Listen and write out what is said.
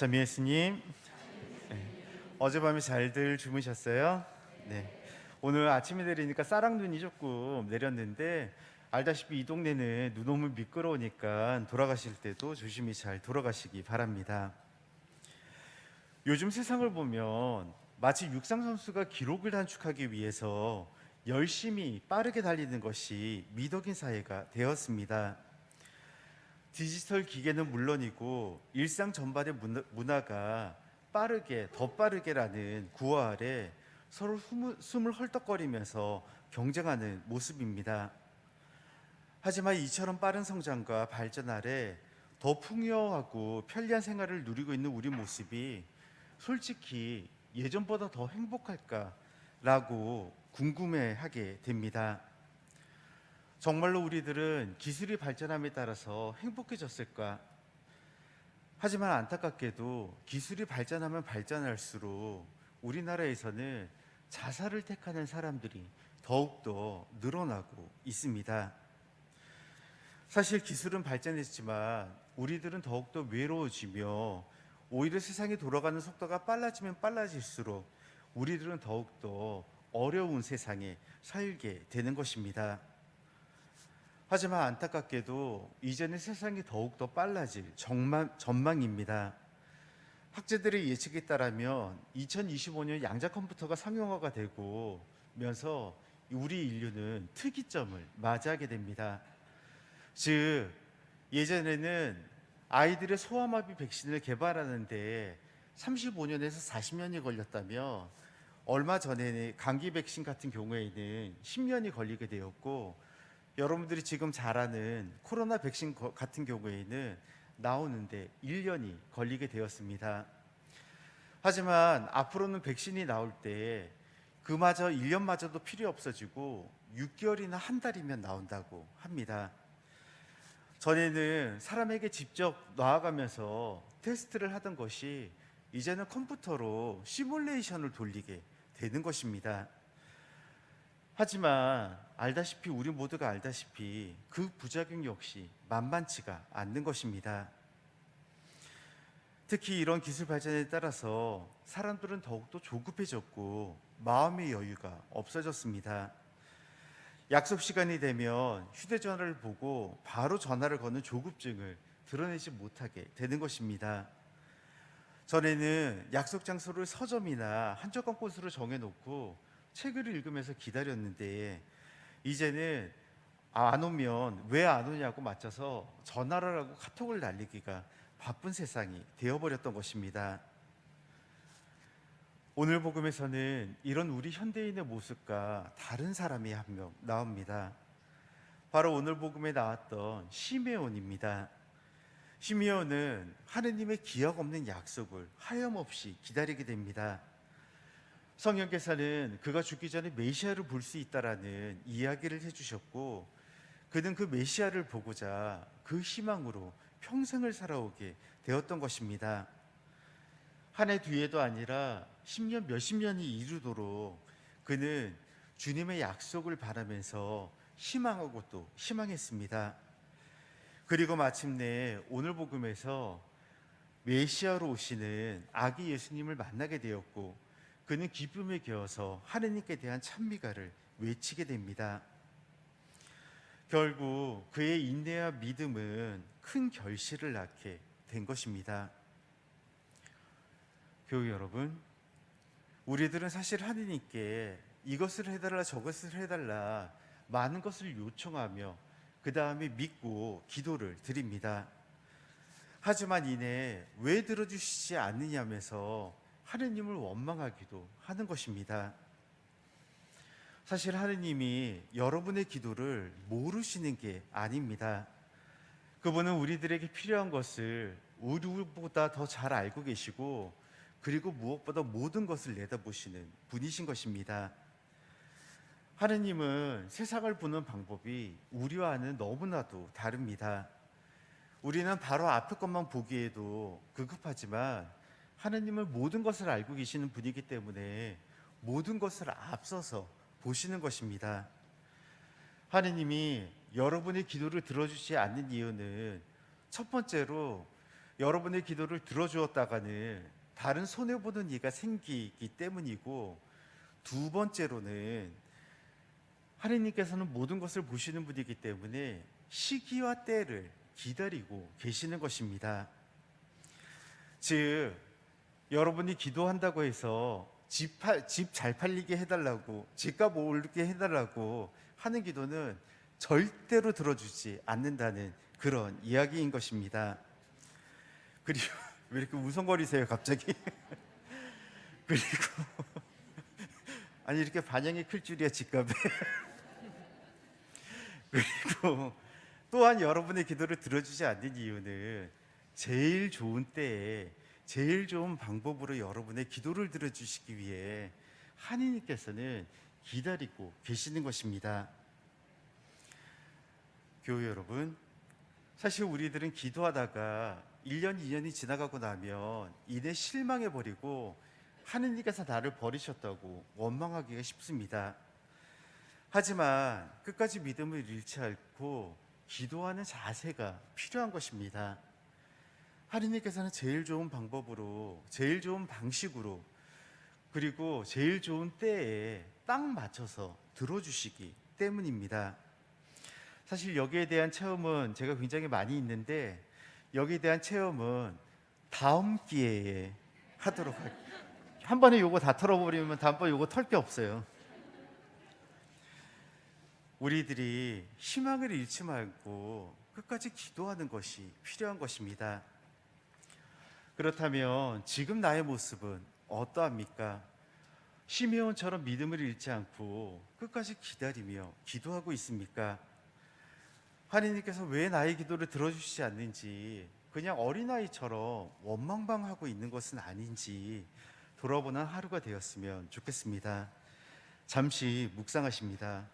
자미 예수님 네. 어젯밤에 잘들 주무셨어요? 네. 오늘 아침에 내리니까 쌀랑눈이 조금 내렸는데 알다시피 이 동네는 눈 오면 미끄러우니까 돌아가실 때도 조심히 잘 돌아가시기 바랍니다. 요즘 세상을 보면 마치 육상 선수가 기록을 단축하기 위해서 열심히 빠르게 달리는 것이 미덕인 사회가 되었습니다. 디지털 기계는 물론이고 일상 전반의 문화- 문화가 빠르게 더 빠르게라는 구호 아래 서로 숨을 헐떡거리면서 경쟁하는 모습입니다. 하지만 이처럼 빠른 성장과 발전 아래 더 풍요하고 편리한 생활을 누리고 있는 우리 모습이 솔직히 예전보다 더 행복할까라고 궁금해하게 됩니다. 정말로 우리들은 기술이 발전함에 따라서 행복해졌을까? 하지만 안타깝게도 기술이 발전하면 발전할수록 우리나라에서는 자살을 택하는 사람들이 더욱더 늘어나고 있습니다. 사실 기술은 발전했지만 우리들은 더욱더 외로워지며 오히려 세상이 돌아가는 속도가 빨라지면 빨라질수록 우리들은 더욱더 어려운 세상에 살게 되는 것입니다. 하지만 안타깝게도 이제는 세상이 더욱더 빨라질 전망, 전망입니다. 학자들의 예측에 따르면 2025년 양자 컴퓨터가 상용화가 되고 면서 우리 인류는 특이점을 맞이하게 됩니다. 즉 예전에는 아이들의 소아마비 백신을 개발하는데 35년에서 40년이 걸렸다면 얼마 전에는 감기 백신 같은 경우에는 10년이 걸리게 되었고 여러분들이 지금 잘 아는 코로나 백신 거- 같은 경우에는 나오는데 1년이 걸리게 되었습니다. 하지만 앞으로는 백신이 나올 때 그마저 1년마저도 필요 없어지고 6개월이나 한 달이면 나온다고 합니다. 전에는 사람에게 직접 나아가면서 테스트를 하던 것이 이제는 컴퓨터로 시뮬레이션을 돌리게 되는 것입니다. 하지만 알다시피 우리 모두가 알다시피 그 부작용 역시 만만치가 않는 것입니다. 특히 이런 기술 발전에 따라서 사람들은 더욱더 조급해졌고 마음의 여유가 없어졌습니다. 약속 시간이 되면 휴대전화를 보고 바로 전화를 거는 조급증을 드러내지 못하게 되는 것입니다. 전에는 약속 장소를 서점이나 한적한 곳으로 정해놓고 책을 읽으면서 기다렸는데 이제는 안 오면 왜 안 오냐고 맞춰서 전화를 하고 카톡을 날리기가 바쁜 세상이 되어버렸던 것입니다. 오늘 복음에서는 이런 우리 현대인의 모습과 다른 사람이 한 명 나옵니다. 바로 오늘 복음에 나왔던 시메온입니다. 시메온은 하느님의 기약 없는 약속을 하염없이 기다리게 됩니다. 성령께서는 그가 죽기 전에 메시아를 볼 수 있다라는 이야기를 해주셨고, 그는 그 메시아를 보고자 그 희망으로 평생을 살아오게 되었던 것입니다. 한 해 뒤에도 아니라 10년 몇십 년이 이르도록 그는 주님의 약속을 바라면서 희망하고 또 희망했습니다. 그리고 마침내 오늘 복음에서 메시아로 오시는 아기 예수님을 만나게 되었고 그는 기쁨에 겨워서 하느님께 대한 찬미가를 외치게 됩니다. 결국 그의 인내와 믿음은 큰 결실을 낳게 된 것입니다. 교우 여러분, 우리들은 사실 하느님께 이것을 해달라 저것을 해달라 많은 것을 요청하며 그 다음에 믿고 기도를 드립니다. 하지만 이내 왜 들어주시지 않느냐면서 하느님을 원망하기도 하는 것입니다. 사실 하느님이 여러분의 기도를 모르시는 게 아닙니다. 그분은 우리들에게 필요한 것을 우리보다 더 잘 알고 계시고 그리고 무엇보다 모든 것을 내다보시는 분이신 것입니다. 하느님은 세상을 보는 방법이 우리와는 너무나도 다릅니다. 우리는 바로 앞의 것만 보기에도 급급하지만 하느님은 모든 것을 알고 계시는 분이기 때문에 모든 것을 앞서서 보시는 것입니다. 하느님이 여러분의 기도를 들어주지 않는 이유는 첫 번째로 여러분의 기도를 들어주었다가는 다른 손해보는 이가 생기기 때문이고 두 번째로는 하느님께서는 모든 것을 보시는 분이기 때문에 시기와 때를 기다리고 계시는 것입니다. 즉 여러분이 기도한다고 해서 집 잘 팔리게 해달라고 집값 오르게 해달라고 하는 기도는 절대로 들어주지 않는다는 그런 이야기인 것입니다. 그리고 왜 이렇게 우성거리세요 갑자기? 그리고 아니 이렇게 반영이 클 줄이야 집값에. 그리고 또한 여러분의 기도를 들어주지 않는 이유는 제일 좋은 때에 제일 좋은 방법으로 여러분의 기도를 들어주시기 위해 하느님께서는 기다리고 계시는 것입니다. 교회 여러분, 사실 우리들은 기도하다가 1년, 2년이 지나가고 나면 이내 실망해 버리고 하느님께서 나를 버리셨다고 원망하기가 쉽습니다. 하지만 끝까지 믿음을 잃지 않고 기도하는 자세가 필요한 것입니다. 하느님께서는 제일 좋은 방법으로, 제일 좋은 방식으로, 그리고 제일 좋은 때에 딱 맞춰서 들어주시기 때문입니다. 사실 여기에 대한 체험은 제가 굉장히 많이 있는데 여기에 대한 체험은 다음 기회에 하도록 할게요. 한 번에 요거 다 털어버리면 다음번에 요거 털 게 없어요. 우리들이 희망을 잃지 말고 끝까지 기도하는 것이 필요한 것입니다. 그렇다면 지금 나의 모습은 어떠합니까? 시me온처럼 믿음을 잃지 않고 끝까지 기다리며 기도하고 있습니까? 하나님께서 왜 나의 기도를 들어주시지 않는지 그냥 어린아이처럼 원망방하고 있는 것은 아닌지 돌아보는 하루가 되었으면 좋겠습니다. 잠시 묵상하십니다.